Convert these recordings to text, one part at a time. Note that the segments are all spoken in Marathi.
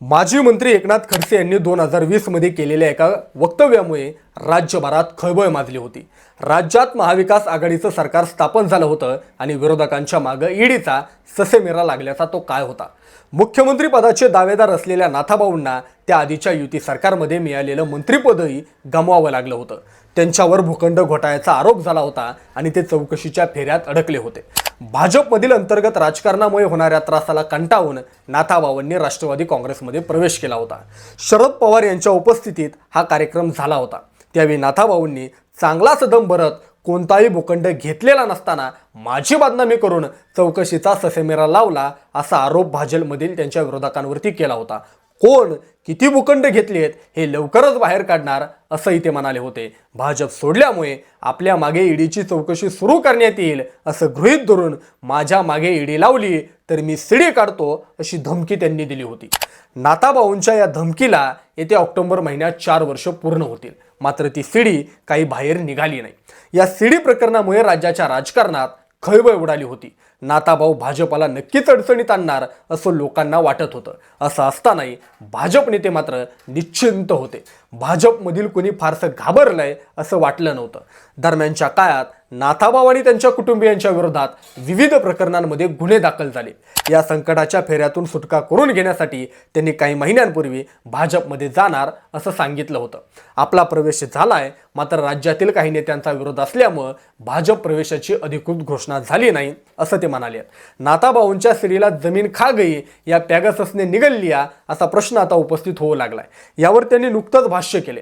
माजी मंत्री एकनाथ खडसे यांनी दोन हजार वीसमध्ये केलेल्या एका वक्तव्यामुळे राज्यभरात खळबळ माजली होती. राज्यात महाविकास आघाडीचं सरकार स्थापन झालं होतं आणि विरोधकांच्या मागं ईडीचा ससेमेरा लागल्याचा तो काय होता. मुख्यमंत्री पदाचे दावेदार असलेल्या नाथाभाऊंना त्या आधीच्या युती सरकारमध्ये मिळालेलं मंत्रिपदही गमवावं लागलं होतं. त्यांच्यावर भूखंड घोटाळ्याचा आरोप झाला होता आणि ते चौकशीच्या फेऱ्यात अडकले होते. भाजपमधील अंतर्गत राजकारणामुळे होणाऱ्या त्रासाला कंटाळून नाथाबावांनी राष्ट्रवादी काँग्रेसमध्ये प्रवेश केला होता. शरद पवार यांच्या उपस्थितीत हा कार्यक्रम झाला होता. त्यावेळी नाथाबाऊंनी चांगलाच दम भरत कोणताही भूखंड घेतलेला नसताना माझी बदनामी करून चौकशीचा ससेमेरा लावला असा आरोप भाजपमधील त्यांच्या विरोधकांवरती केला होता. कोण किती भूखंड घेतलेत हे लवकरच बाहेर काढणार असंही ते म्हणाले होते. भाजप सोडल्यामुळे आपल्या मागे ईडीची चौकशी सुरू करण्यात येईल असं गृहीत धरून माझ्या मागे ईडी लावली तर मी सिडी काढतो अशी धमकी त्यांनी दिली होती. नाताबाऊंच्या या धमकीला येत्या ऑक्टोबर महिन्यात चार वर्ष पूर्ण होतील. मात्र ती सीडी काही बाहेर निघाली नाही. या सीडी प्रकरणामुळे राज्याच्या राजकारणात खळबळ उडाली होती. नाताभाऊ भाजपला नक्कीच अडचणीत आणणार असं लोकांना वाटत होतं. असं असतानाही भाजप नेते मात्र निश्चिंत होते. भाजपमधील कोणी फारसं घाबरलंय असं वाटलं नव्हतं. दरम्यानच्या काळात नाथाबाव आणि त्यांच्या कुटुंबियांच्या विरोधात विविध प्रकरणांमध्ये गुन्हे दाखल झाले. या संकटाच्या फेऱ्यातून सुटका करून घेण्यासाठी त्यांनी काही महिन्यांपूर्वी भाजपमध्ये जाणार असं सांगितलं होतं. आपला प्रवेश झालाय मात्र राज्यातील काही नेत्यांचा विरोध असल्यामुळं भाजप प्रवेशाची अधिकृत घोषणा झाली नाही असं ते म्हणाले. नाथाबाऊंच्या स्त्रीला जमीन खा गई या पॅगससने निघाली असा प्रश्न आता उपस्थित होऊ लागलाय. यावर त्यांनी नुकतंच भाष्य केले.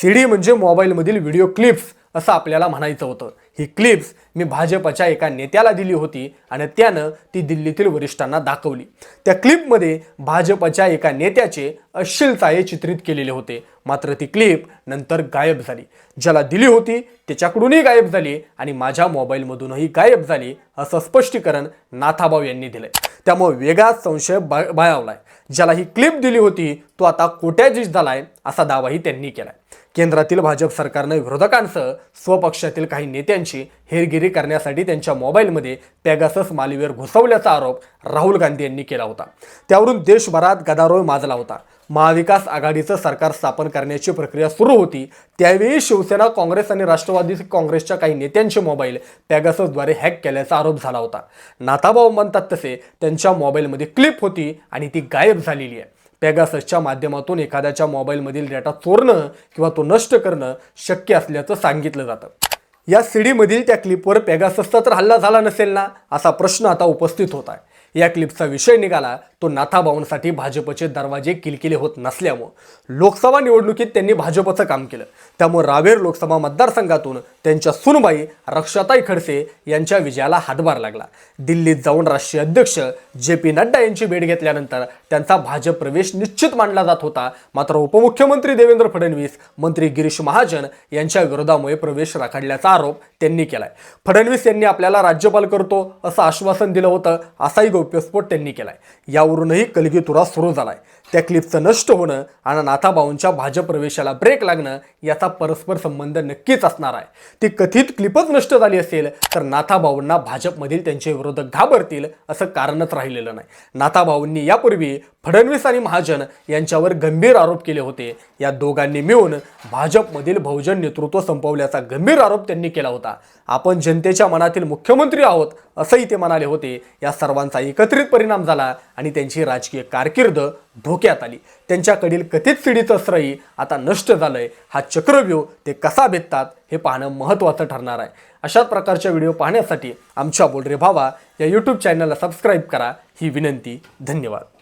सीडी म्हणजे मोबाईलमधील व्हिडिओ क्लिप्स. असं आपल्याला म्हणायचं होतं. ही क्लिप्स मी भाजपच्या एका नेत्याला दिली होती आणि त्यानं ती दिल्लीतील वरिष्ठांना दाखवली. त्या क्लिपमध्ये भाजपच्या एका नेत्याचे अश्लील चाये चित्रित केलेले होते. मात्र ती क्लिप नंतर गायब झाली. ज्याला दिली होती त्याच्याकडूनही गायब झाली आणि माझ्या मोबाईलमधूनही गायब झाली असं स्पष्टीकरण नाथाभाऊ यांनी दिलंय. त्यामुळे वेगळाच संशय बा बळावलाय. ज्याला ही क्लिप दिली होती तो आता कोट्याधीश झालाय असा दावाही त्यांनी केलाय. केंद्रातील भाजप सरकारनं विरोधकांसह स्वपक्षातील काही नेत्यांची हेरगिरी करण्यासाठी त्यांच्या मोबाईलमध्ये पॅगासस मालवेअर घुसवल्याचा आरोप राहुल गांधी यांनी केला होता. त्यावरून देशभरात गदारोळ माजला होता. महाविकास आघाडीचं सरकार स्थापन करण्याची प्रक्रिया सुरू होती. त्यावेळी शिवसेना काँग्रेस आणि राष्ट्रवादी काँग्रेसच्या काही नेत्यांचे मोबाईल पॅगाससद्वारे हॅक केल्याचा आरोप झाला होता. नाथाभाऊ म्हणतात तसे त्यांच्या मोबाईलमध्ये क्लिप होती आणि ती गायब झालेली आहे. पॅगाससच्या माध्यमातून एखाद्याच्या मोबाईलमधील डेटा चोरणं किंवा तो नष्ट करणं शक्य असल्याचं सांगितलं जातं. या सीडीमधील त्या क्लिपवर पॅगाससचा तर हल्ला झाला नसेल ना? असा प्रश्न आता उपस्थित होत आहे. या क्लिपचा विषय निघाला तो नाथाभाऊंसाठी भाजपचे दरवाजे किलकिले होत नसल्यामुळं. लोकसभा निवडणुकीत त्यांनी भाजपचं काम केलं. त्यामुळे रावेर लोकसभा मतदारसंघातून त्यांच्या सुनबाई रक्षाताई खडसे यांच्या विजयाला हातभार लागला. दिल्लीत जाऊन राष्ट्रीय अध्यक्ष जे पी नड्डा यांची भेट घेतल्यानंतर त्यांचा भाजप प्रवेश निश्चित मानला जात होता. मात्र उपमुख्यमंत्री देवेंद्र फडणवीस मंत्री गिरीश महाजन यांच्या विरोधामुळे प्रवेश राखडल्याचा आरोप त्यांनी केलाय. फडणवीस यांनी आपल्याला राज्यपाल करतो असं आश्वासन दिलं होतं असाही गौप्यस्फोट त्यांनी केलाय. यावरूनही कलगीतुरा सुरू झालाय. त्या क्लिपचं नष्ट होणं आणि नाथाबाऊंच्या भाजप प्रवेशाला ब्रेक लागणं याचा परस्पर संबंध नक्कीच असणार आहे. ती कथित क्लिपच नष्ट झाली असेल तर नाथाबाऊंना भाजपमधील त्यांचे विरोधक घाबरतील असं कारणच राहिलेलं नाही. नाथाबाऊंनी यापूर्वी फडणवीस आणि महाजन यांच्यावर गंभीर आरोप केले होते. या दोघांनी मिळून भाजपमधील बहुजन नेतृत्व संपवल्याचा गंभीर आरोप त्यांनी केला होता. आपण जनतेच्या मनातील मुख्यमंत्री आहोत असंही ते म्हणाले होते. या सर्वांचा एकत्रित परिणाम झाला आणि त्यांची राजकीय कारकीर्द धोक्यात आली. त्यांच्याकडील कथित सिडीचं श्रयी आता नष्ट झालंय. हा चक्रव्यूह ते कसा भेटतात हे पाहणं महत्त्वाचं ठरणार आहे. अशाच प्रकारच्या व्हिडिओ पाहण्यासाठी आमच्या बोलरे भावा या यूट्यूब चॅनलला सबस्क्राईब करा. ही विनंती. धन्यवाद.